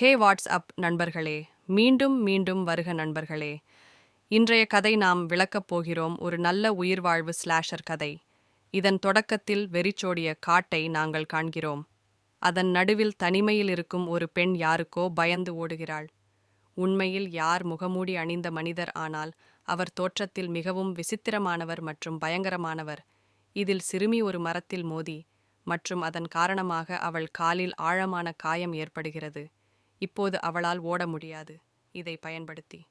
ஹே WhatsApp நண்பர்களே மீண்டும் மீண்டும் வருக நண்பர்களே. இன்றைய கதை நாம் விளக்கப் போகிறோம் ஒரு நல்ல உயிர்வாழ்வு ஸ்லாஷர் கதை. இதன் தொடக்கத்தில் வெறிச்சோடிய காட்டை நாங்கள் காண்கிறோம். அதன் நடுவில் தனிமையில் இருக்கும் ஒரு பெண் யாருக்கோ பயந்து ஓடுகிறாள். உண்மையில் யார் முகமூடி அணிந்த மனிதர் ஆனால் அவர் தோற்றத்தில் மிகவும் விசித்திரமானவர் மற்றும் பயங்கரமானவர். இதில் சிறுமி ஒரு மரத்தில் மோதி மற்றும் அதன் காரணமாக அவள் காலில் ஆழமான காயம் ஏற்படுகிறது. இப்போது அவளால் ஓட முடியாது. இதை பயன்படுத்தி.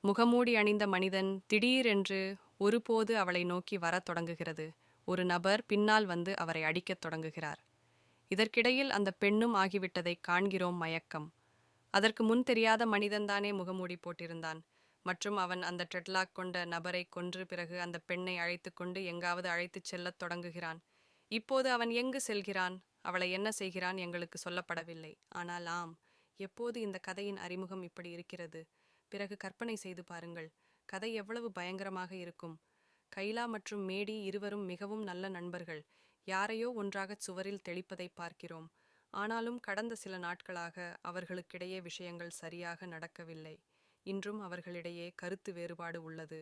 முகமூடி அணிந்த மனிதன் திடீரென்று ஒருபோது அவளை நோக்கி வரத் தொடங்குகிறது. ஒரு நபர் பின்னால் வந்து அவரை அடிக்கத் தொடங்குகிறார். இதற்கிடையில் அந்த பெண்ணும் ஆகிவிட்டதை காண்கிறோம் மயக்கம். அதற்கு முன் தெரியாத மனிதன்தானே முகமூடி போட்டிருந்தான். மற்றும் அவன் அந்த ட்ரெட்லாக் கொண்ட நபரை கொன்று பிறகு அந்த பெண்ணை அழைத்து கொண்டு எங்காவது அழைத்துச் செல்லத் தொடங்குகிறான். இப்போது அவன் எங்கு செல்கிறான்? அவளை என்ன செய்கிறான்? எங்களுக்கு சொல்லப்படவில்லை. ஆனால் ஆம். எப்போது இந்த கதையின் அறிமுகம் இப்படி இருக்கிறது? பிறகு கற்பனை செய்து பாருங்கள். கதை எவ்வளவு பயங்கரமாக இருக்கும்? கைலா மற்றும் மேடி இருவரும் மிகவும் நல்ல நண்பர்கள். யாரையோ ஒன்றாகச் சுவரில் தெளிப்பதை பார்க்கிறோம். ஆனாலும் கடந்த சில நாட்களாக அவர்களுக்கிடையே விஷயங்கள் சரியாக நடக்கவில்லை. இன்றும் அவர்களிடையே கருத்து வேறுபாடு உள்ளது.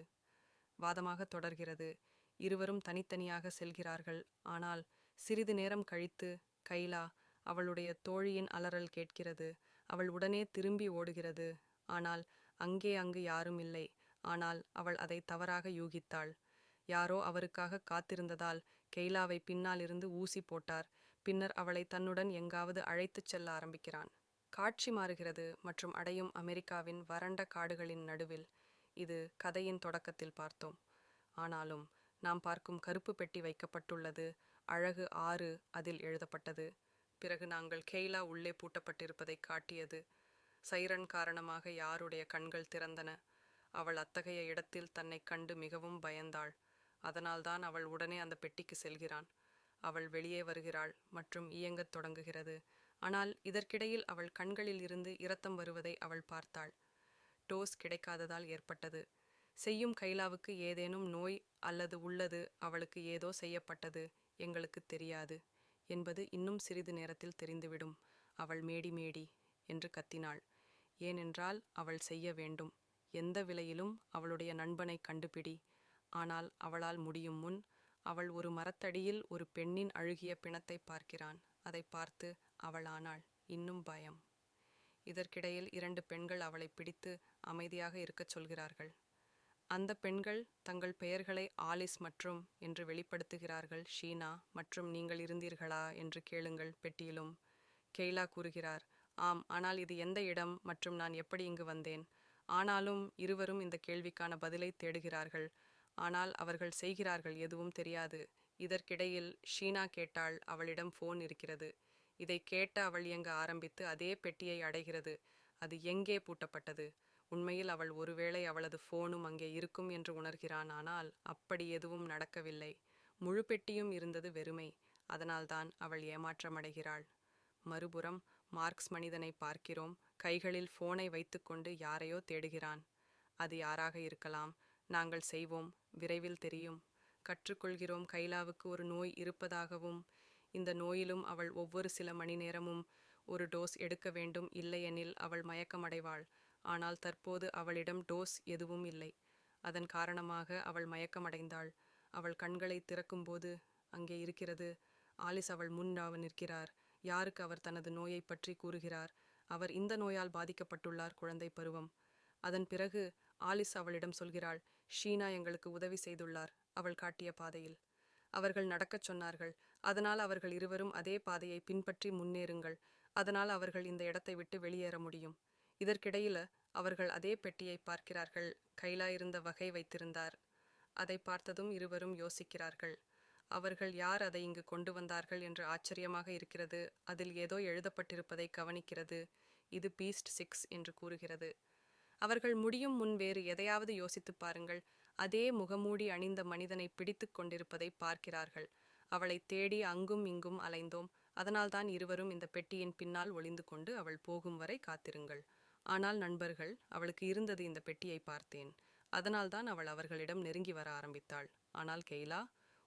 வாதமாக தொடர்கிறது. இருவரும் தனித்தனியாக செல்கிறார்கள். ஆனால் சிறிது நேரம் கழித்து கைலா அவளுடைய தோழியின் அலறல் கேட்கிறது. அவள் உடனே திரும்பி ஓடுகிறது. ஆனால் அங்கே அங்கு யாரும் இல்லை. ஆனால் அவள் அதை தவறாக யூகித்தாள். யாரோ அவருக்காக காத்திருந்ததால் கெய்லாவை பின்னால் இருந்து ஊசி போட்டார். பின்னர் அவளை தன்னுடன் எங்காவது அழைத்துச் செல்ல ஆரம்பிக்கிறான். காட்சி மாறுகிறது மற்றும் அடையும் அமெரிக்காவின் வறண்ட காடுகளின் நடுவில். இது கதையின் தொடக்கத்தில் பார்த்தோம். ஆனாலும் நாம் பார்க்கும் கருப்பு பெட்டி வைக்கப்பட்டுள்ளது. அழகு ஆறு அதில் எழுதப்பட்டது. பிறகு நாங்கள் கெய்லா உள்ளே பூட்டப்பட்டிருப்பதை காட்டியது. சைரன் காரணமாக யாருடைய கண்கள் திறந்தன. அவள் அத்தகைய இடத்தில் தன்னை கண்டு மிகவும் பயந்தாள். அதனால்தான் அவள் உடனே அந்த பெட்டிக்கு செல்கிறான். அவள் வெளியே வருகிறாள் மற்றும் இயங்கத் தொடங்குகிறது. ஆனால் இதற்கிடையில் அவள் கண்களில் இருந்து இரத்தம் வருவதை அவள் பார்த்தாள். டோஸ் கிடைக்காததால் ஏற்பட்டது. செய்யும் கைலாவுக்கு ஏதேனும் நோய் அல்லது உள்ளது அவளுக்கு ஏதோ செய்யப்பட்டது எங்களுக்கு தெரியாது. என்பது இன்னும் சிறிது நேரத்தில் தெரிந்துவிடும். அவள் மேடி மேடி என்று கத்தினாள். ஏனென்றால் அவள் செய்ய வேண்டும். எந்த விலையிலும் அவளுடைய நண்பனை கண்டுபிடி. ஆனால் அவளால் முடியும் முன் அவள் ஒரு மரத்தடியில் ஒரு பெண்ணின் அழுகிய பிணத்தை பார்க்கிறான். அதை பார்த்து அவள் ஆனாள் இன்னும் பயம். இதற்கிடையில் இரண்டு பெண்கள் அவளை பிடித்து அமைதியாக இருக்கச் சொல்கிறார்கள். அந்த பெண்கள் தங்கள் பெயர்களை ஆலிஸ் மற்றும் என்று வெளிப்படுத்துகிறார்கள் ஷீனா மற்றும் நீங்கள் இருந்தீர்களா என்று கேளுங்கள் பெட்டியிலும். கெய்லா கூறுகிறார் ஆம் ஆனால் இது எந்த இடம் மற்றும் நான் எப்படி இங்கு வந்தேன்? ஆனாலும் இருவரும் இந்த கேள்விக்கான பதிலை தேடுகிறார்கள். ஆனால் அவர்கள் செய்கிறார்கள் எதுவும் தெரியாது. இதற்கிடையில் ஷீனா கேட்டால் அவளிடம் ஃபோன் இருக்கிறது. இதை கேட்ட அவள் இயங்க ஆரம்பித்து அதே பெட்டியை அடைகிறது. அது எங்கே பூட்டப்பட்டது? உண்மையில் அவள் ஒருவேளை அவளது ஃபோனும் அங்கே இருக்கும் என்று உணர்கிறான். ஆனால் அப்படி எதுவும் நடக்கவில்லை. முழு பெட்டியும் இருந்தது வெறுமை. அதனால்தான் அவள் ஏமாற்றமடைகிறாள். மறுபுறம் மார்க்ஸ் மனிதனை பார்க்கிறோம். கைகளில் ஃபோனை வைத்துக்கொண்டு யாரையோ தேடுகிறான். அது யாராக இருக்கலாம்? நாங்கள் செய்வோம். விரைவில் தெரியும். கற்றுக்கொள்கிறோம். கைலாவுக்கு ஒரு நோய் இருப்பதாகவும் இந்த நோயிலும் அவள் ஒவ்வொரு சில மணி நேரமும் ஒரு டோஸ் எடுக்க வேண்டும். இல்லையெனில் அவள் மயக்கமடைவாள். ஆனால் தற்போது அவளிடம் டோஸ் எதுவும் இல்லை. அதன் காரணமாக அவள் மயக்கமடைந்தாள். அவள் கண்களை திறக்கும்போது அங்கே இருக்கிறது. ஆலிஸ் அவள் முன் அவன் நிற்கிறார். யாருக்கு அவர் தனது நோயை பற்றி கூறுகிறார்? அவர் இந்த நோயால் பாதிக்கப்பட்டுள்ளார் குழந்தை பருவம் அதன் பிறகு ஆலிஸ் அவளிடம் சொல்கிறாள் ஷீனா எங்களுக்கு உதவி செய்துள்ளார். அவள் காட்டிய பாதையில். அவர்கள் நடக்கச் சொன்னார்கள். அதனால் அவர்கள் இருவரும் அதே பாதையை பின்பற்றி முன்னேறுங்கள். அதனால் அவர்கள் இந்த இடத்தை விட்டு வெளியேற முடியும். இதற்கிடையில அவர்கள் அதே பெட்டியை பார்க்கிறார்கள். கைலா இருந்த வகை வைத்திருந்தார். அதை பார்த்ததும் இருவரும் யோசிக்கிறார்கள். அவர்கள் யார் அதை இங்கு கொண்டு வந்தார்கள் என்று ஆச்சரியமாக இருக்கிறது. அதில் ஏதோ எழுதப்பட்டிருப்பதை கவனிக்கிறது. இது பீஸ்ட் சிக்ஸ் என்று கூறுகிறது. அவர்கள் முடியும் முன் வேறு எதையாவது யோசித்து பாருங்கள். அதே முகமூடி அணிந்த மனிதனை பிடித்து கொண்டிருப்பதை பார்க்கிறார்கள். அவளை தேடி அங்கும் இங்கும் அலைந்தோம். அதனால்தான் இருவரும் இந்த பெட்டியின் பின்னால் ஒளிந்து கொண்டு அவள் போகும் வரை காத்திருங்கள். ஆனால் நண்பர்கள் அவளுக்கு இருந்தது இந்த பெட்டியை பார்த்தேன். அதனால்தான் அவள் அவர்களிடம் நெருங்கி வர ஆரம்பித்தாள். ஆனால் கெய்லா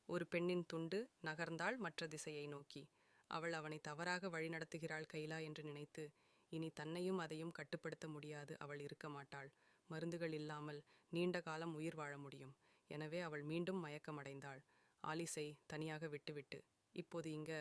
ஒரு பெண்ணின் துண்டு நகர்ந்தாள் மற்ற திசையை நோக்கி. அவள் அவனை தவறாக வழிநடத்துகிறாள் கைலா என்று நினைத்து இனி தன்னையும் அதையும் கட்டுப்படுத்த முடியாது அவள் இருக்க மாட்டாள். மருந்துகள் இல்லாமல் நீண்ட காலம் உயிர் வாழ முடியும். எனவே அவள் மீண்டும் மயக்கமடைந்தாள். ஆலிசை தனியாக விட்டுவிட்டு இப்போது இங்க